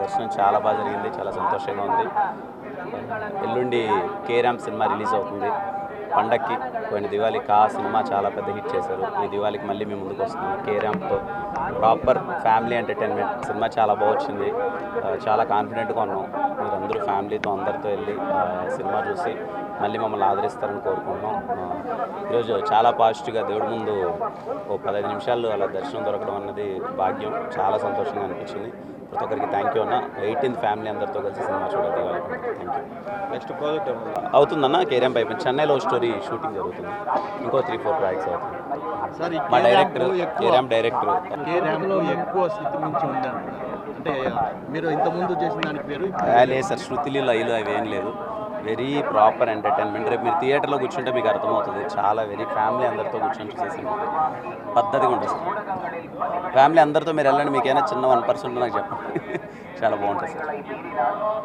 దర్శనం చాలా బాగా జరిగింది చాలా సంతోషంగా ఉంది. ఎల్లుండి కేరామ్ సినిమా రిలీజ్ అవుతుంది. పండక్కి పోయిన దివాళికి ఆ సినిమా చాలా పెద్ద హిట్ చేశారు. ఈ దివాళీకి మళ్ళీ మేము ముందుకు వస్తున్నాము కేరామ్తో ప్రాపర్ ఫ్యామిలీ ఎంటర్టైన్మెంట్. సినిమా చాలా బాగా వచ్చింది. చాలా కాన్ఫిడెంట్గా ఉన్నాం. మీరందరూ ఫ్యామిలీతో అందరితో వెళ్ళి సినిమా చూసి మళ్ళీ మమ్మల్ని ఆదరిస్తారని కోరుకుంటున్నాం. ఈరోజు చాలా పాజిటివ్గా దేవుడి ముందు ఓ పదహైదు నిమిషాలు అలా దర్శనం దొరకడం అన్నది భాగ్యం. చాలా సంతోషంగా అనిపించింది. ప్రతి ఒక్కరికి థ్యాంక్ యూ అన్న. ఎయిటీన్త్ ఫ్యామిలీ అందరితో కలిసి సినిమా చూడాలి థ్యాంక్ యూ నెక్స్ట్ ప్రాజెక్ట్ అవుతుందన్న కేరం పైపు చెన్నైలో స్టోరీ షూటింగ్ జరుగుతుంది. ఇంకో త్రీ ఫోర్ ప్రాజెక్ట్స్ అవుతుంది మా డైరెక్టర్ కేరామ్ డైరెక్టర్ K-Ramp ఎక్కువ స్థితి మించి ఉంది? అంటున్నారు. అంటే మీరు ఇంత ముందు చేసిన దాని పేరు? లేదు సార్ శృతిలు లైలు అవి ఏం లేదు వెరీ ప్రాపర్ ఎంటర్టైన్మెంట్. రేపు మీరు థియేటర్లో కూర్చుంటే మీకు అర్థమవుతుంది. చాలా వెరీ ఫ్యామిలీ అందరితో కూర్చొని చూసేసి పద్ధతిగా ఉంటుంది సార్. ఫ్యామిలీ అందరితో మీరు వెళ్ళండి. మీకైనా చిన్న వన్ పర్సెంట్ నాకు చెప్పండి. చాలా బాగుంటుంది సార్.